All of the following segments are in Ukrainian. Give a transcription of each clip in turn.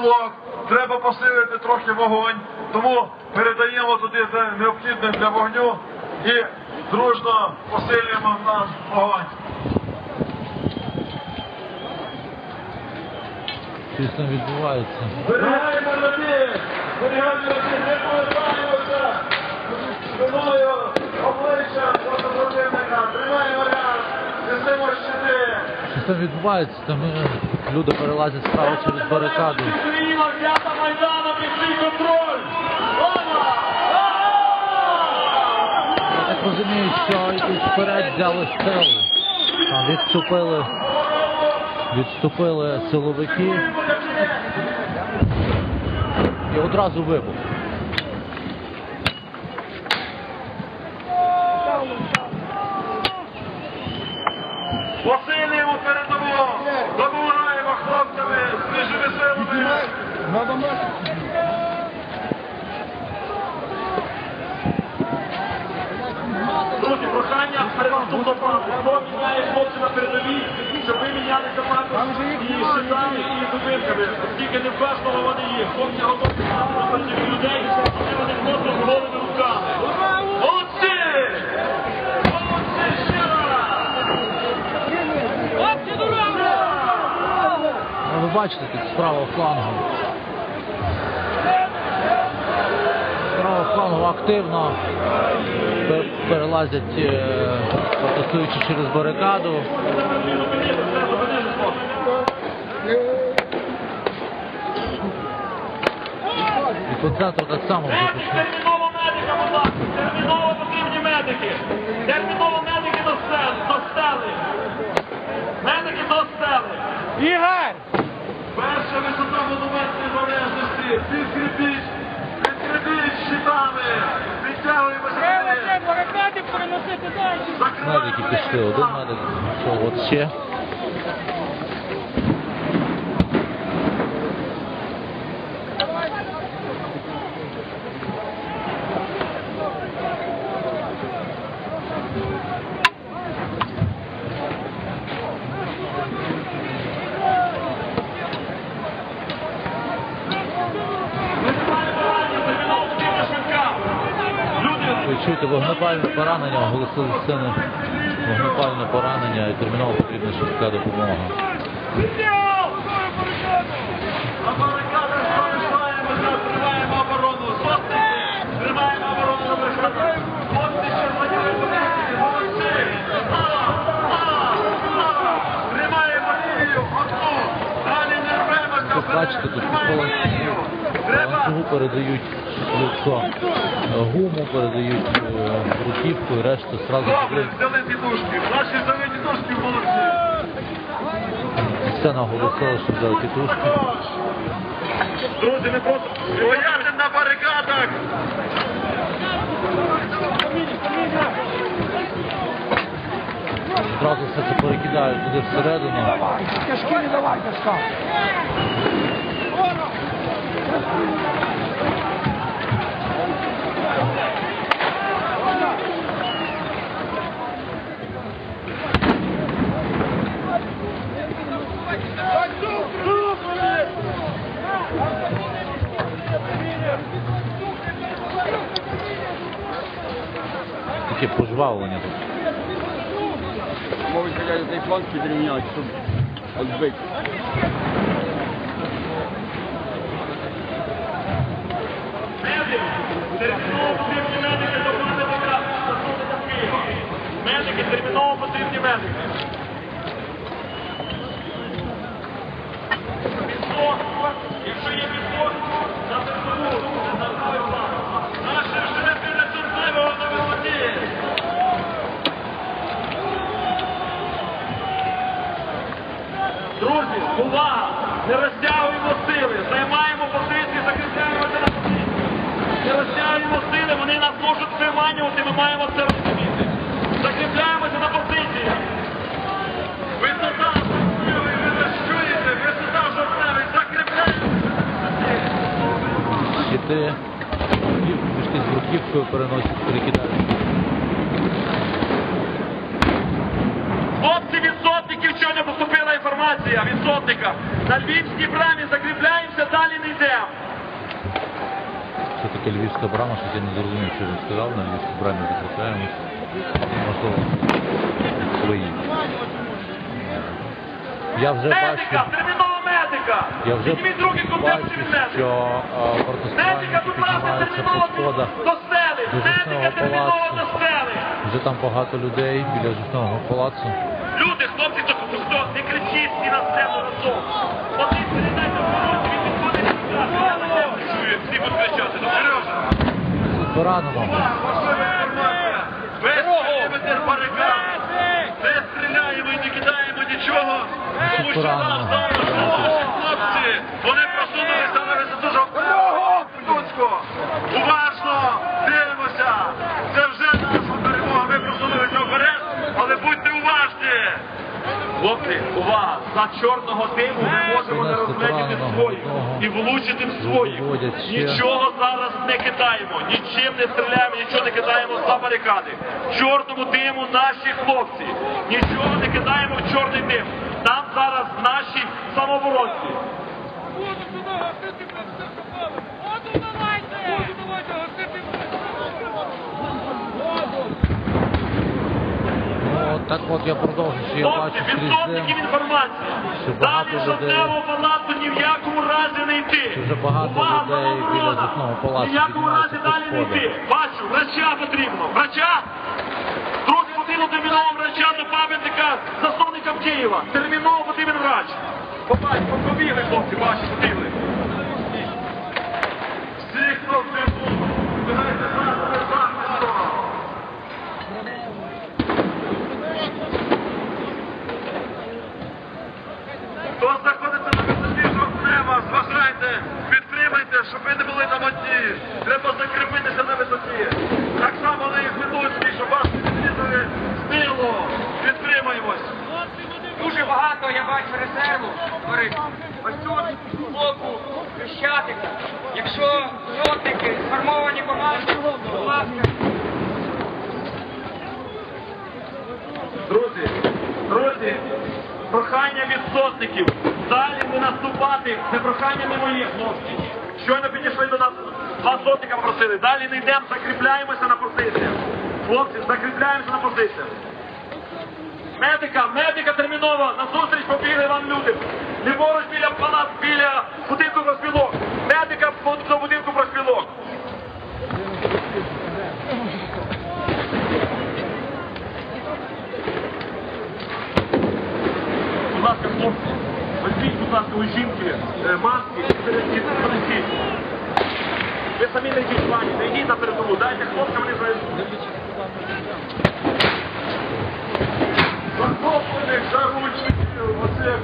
тилок, треба посилити трохи вогонь, тому передаємо туди необхідне для вогню і дружно посилюємо наш вогонь. Щось там відбувається. Зберігаємо людей! Зберігаємо людей! Не повертаємося! Спиною обличчя до противника! Тримаємо ряд! Несемо щити! Щось там відбувається, там люди перелазять справа через барикаду. Я так розумію, що йдуть вперед, взяли. Там відступили, відступили силовики і одразу вибух. Посилюємо передову! Допомагаємо хлопцями з ніжими силами! Друзі, прохання перед наступного пану. Хто міняє хлопці на передовій, щоб ви мінялися також і щитами, і зупинками. Оскільки не впевнено вони є. Хлопці готові на людей, і вони просто з голими руками. Молодці! Молодці! Ще раз! Ну, ви бачите, тут справа флангу. Флангу активно перелазять, е, протестуючи через барикаду. І по центру так само вже Медик, терміново медика, будь ласка, терміново потрібні медики. Терміново медики до стели, до стели. Медики до стели. Ігор! Перша висота монументної залежності. Підкріпіть, підкріпіть щитами. Підтягуємося. Треба вперед. це барикади переносити далі. Закриваємо Медики пішли, один медик. Пішов, от ще. Терміново потрібна швидка. Люди, Ви чуєте вогнепальне поранення, оголосили сцени вогнепальне поранення і терміново потрібна швидка допомога. Тримаємо оборону. Тримаємо оборону бачите, тут Тримаємо ланцюгу передають е, гуму, передають е, бруківку і решту зразу Добре, туди. взяли. Наші взяли тітушки молодці. Сцена оголосила, що взяли тітушки. Друзі, не просто стояти на барикадах. Зразу все це перекидають туди всередину. Кишки не давай, кишка. Таке пожвавлення тут. Можуть хотя цей фланг підрівняти, щоб відбити. Медики, терміново потрібні медики. Якщо є підсох, на правий план. Наші шефи не не володіє. Друзі, увага! Не розтягуємо сили, займаємо позиції, закріпляємося на. Не розтягуємо сили, вони нас можуть виманювати, ми маємо це розуміти. Щити, мішки з бруківкою переносять, перекидають. Хлопці щойно поступила інформація від сотника. На Львівській брамі закріпляємося, далі не йдемо. Що таке львівська брама, щось я не зрозумів, що він сказав, на львівській брамі закріпляємось. Можливо, свої. Я вже бачу, терміново медика! я вже руки, бачу, що Медика, будь ласка, терміново по сходах. до стели! до Медика, терміново палацу. до стели! Вже там багато людей біля жовтного палацу. Люди, хлопці, то хто не кричіть всі на сцену разом. Один передайте вороті, він підходить до нас. Я на нього всі будуть кричати. Ну, Сережа! Поранено. Без периметр барикад! Не стріляємо і не кидаємо нічого, тому що нас зараз наші хлопці, вони просунулися на висоту жовтого Луцького. Уважно дивимося. Це вже наша перемога. Ми просунулися вперед, але будьте уважні. Хлопці, увага! За чорного диму ми можемо не розгледіти своїх і влучити в своїх. Нічого зараз не кидаємо, нічим не стріляємо, нічого не кидаємо за барикади. Чорному диму наші хлопці. Нічого не кидаємо в чорний дим. Там зараз наші самооборонці. Воду давайте! Воду давайте, гасити Воду! Ну, от так от я продовжую, що я бачу крізь дим. інформація. Що багато Далі людей- жовтневого палацу ні в якому разі не йти. Що вже багато Увага, людей біля жовтного палацу Ні в якому разі піднімаються далі не сходах. йти. Бачу, врача потрібно. Врача! Друг потрібно терміново врача до пам'ятника засновникам Києва. Терміново потрібен врач. Побачимо, побігли, хлопці, ваші побігли. Всі, хто в тиму, збирайте Хто знаходиться на висоті жовтнева, зважайте, підтримайте, щоб ви не були на воді. Треба закріпитися на висоті. Так само на їх ведуть, щоб вас підрізали стило. Підтримаємось. Дуже багато я бачу резерву. Говорить, ось тут з боку Хрещатика. Якщо сотники сформовані команди, будь ласка. Друзі, друзі, прохання від сотників. Далі не наступати. Це прохання не моє, хлопці. Щойно підійшли до нас, два сотника просили. Далі не йдемо, закріпляємося на позиціях. Хлопці, закріпляємося на позиціях. Медика, медика терміново, на зустріч побігли вам люди. Ліворуч біля палат, біля будинку проспілок. Медика по- до будинку проспілок. Будь ласка, хлопці, візьміть, будь ласка, у жінки е, маски і понесіть. Ви самі не йдіть в плані, не йдіть на передову, дайте хлопцям, вони зайдуть. Захоплених, заручників, оцих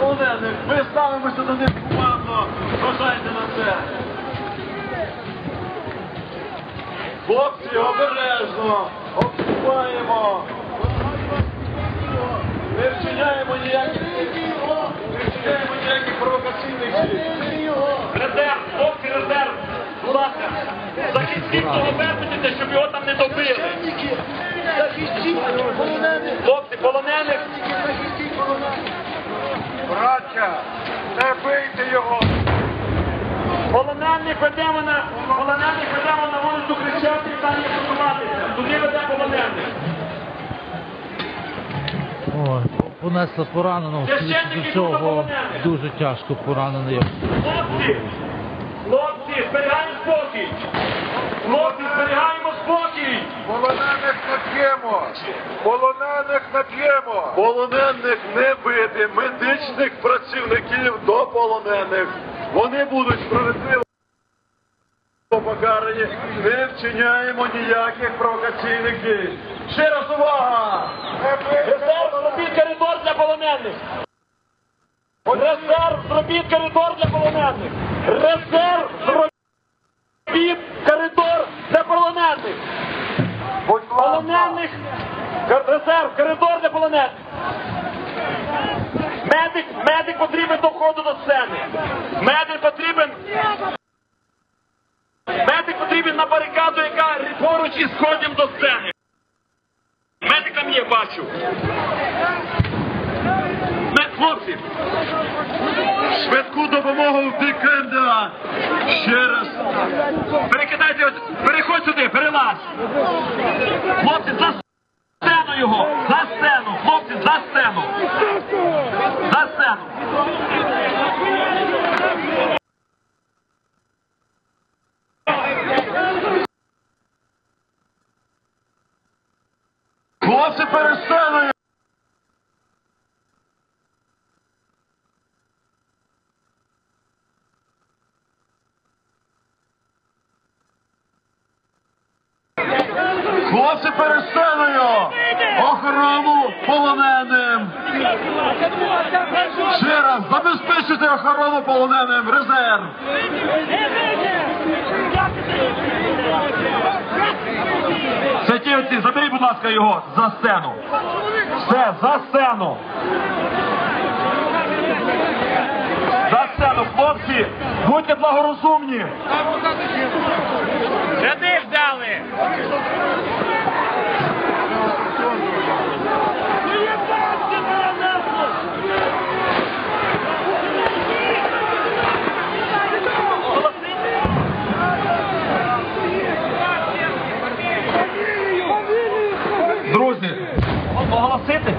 полонених, ми ставимося до них командно, вважайте на це. Хлопці, обережно, обступаємо. Не вчиняємо ніяких не вчиняємо ніяких провокаційних дій. Резерв, хлопці, резерв. Будь ласка, того Беркутівця, щоб його там не добили. Хлопці, полонених. Браття, не бийте його! Полонених ведемо на полонених ведемо на вулицю кричати і там є просуватися. Туди веде полонених. Ой, понесли пораненого, Священники до цього полонених. дуже тяжко поранений. Хлопці, хлопці, зберігаємо спокій. Хлопці, зберігаємо спокій. Полонених не п'ємо! Полонених не п'ємо! Полонених не бити, медичних працівників до полонених. Вони будуть справедливо покарані. Не вчиняємо ніяких провокаційних дій. Ще раз увага! Резерв, зробіть коридор для полонених. Резерв, зробіть коридор для полонених. Резерв, зробіть коридор для полонених. Полонених, резерв, коридор для полонених. Медик, медик потрібен до входу до сцени. Медик потрібен. Медик потрібен на барикаду, яка поруч із сходом до сцени. Медик там є, бачу. Мед- хлопці. Швидку допомогу в Дикенда. Ще раз. Перекидайте, переходь сюди, перелаз. Хлопці, за сцену його, за сцену, хлопці, за сцену. За сцену. Хлопці перед сценою. Хлопці перед сценою! Охорону полоненим! Ще раз, забезпечуйте охорону полоненим! Резерв! Святівці, заберіть, будь ласка, його за сцену. Все, за сцену. За сцену, хлопці, будьте благорозумні. Сюди взяли! Друзі, оголосити?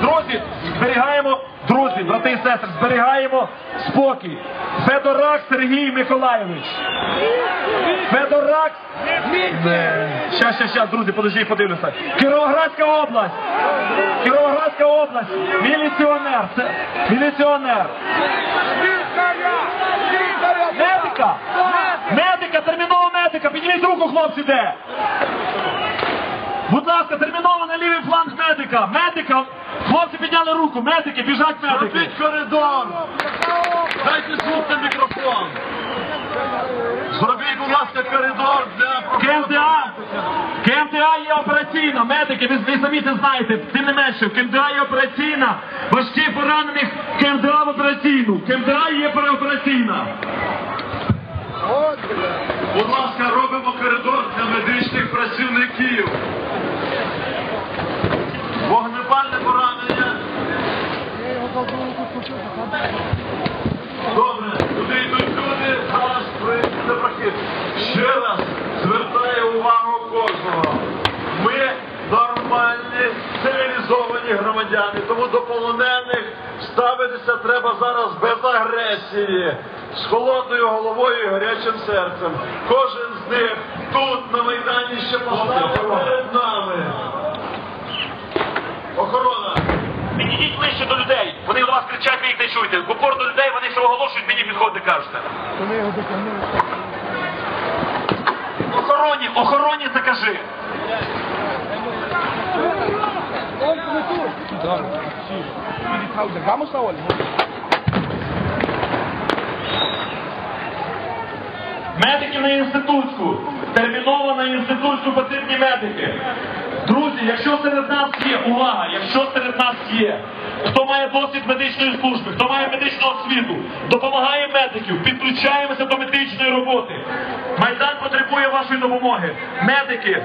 Друзі, зберігаємо, друзі, брати і сестри, зберігаємо спокій. Федорак Сергій Миколайович. Федорак. Щас, щас, щас, друзі, подожди, подивлюся. Кіровоградська область. Кіровоградська область. Міліціонер. Міліціонер. Медика! Медика, терміново медика! Підніміть руку, хлопці, де? Будь ласка, терміново на лівий фланг медика! Медика! Хлопці підняли руку, медики, біжать медики! Зробіть коридор! Дайте звук мікрофон! Зробіть, будь ласка, коридор для КМДА! КМДА є операційна, медики, ви, ви самі це знаєте, тим не менше, в КМДА є операційна, важкі поранених КМДА в операційну, КМДА є переопераційна. Будь ласка, робимо коридор для медичних працівників. Вогнепальне поранення. Добре, туди йдуть люди, зараз прийде прохід. Ще раз звертаю увагу кожного. Ми нормальні, цивілізовані громадяни, тому до полонених ставитися треба зараз без агресії, з холодною головою і гарячим серцем. Кожен з них тут на Майдані ще поставив перед нами. Охорона! Підійдіть ближче до людей. Вони до вас кричать, ви їх не чуєте. В упор до людей вони що оголошують, мені підходите, кажете. Охороні, охороні це кажи. Медики на інститутську. Терміново на інститутську потрібні медики. Друзі, якщо серед нас є, увага, якщо серед нас є, хто має досвід медичної служби, хто має медичну освіту, допомагає медиків, підключаємося до медичної роботи. Майдан потребує вашої допомоги. Медики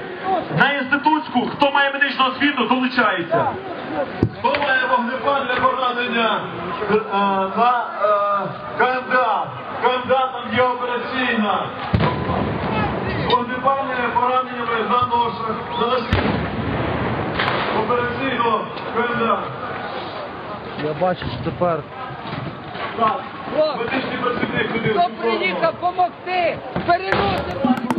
на інститутську, хто має медичну освіту, долучається. Хто має вогнепальне поранення е, на е, КМДА? КМДА там є операційна. Вогнепальне поранення на ношах, на носі. Операційно КМДА. Я бачу, що тепер Так, медичний працівник туди. Хто приїхав Very good.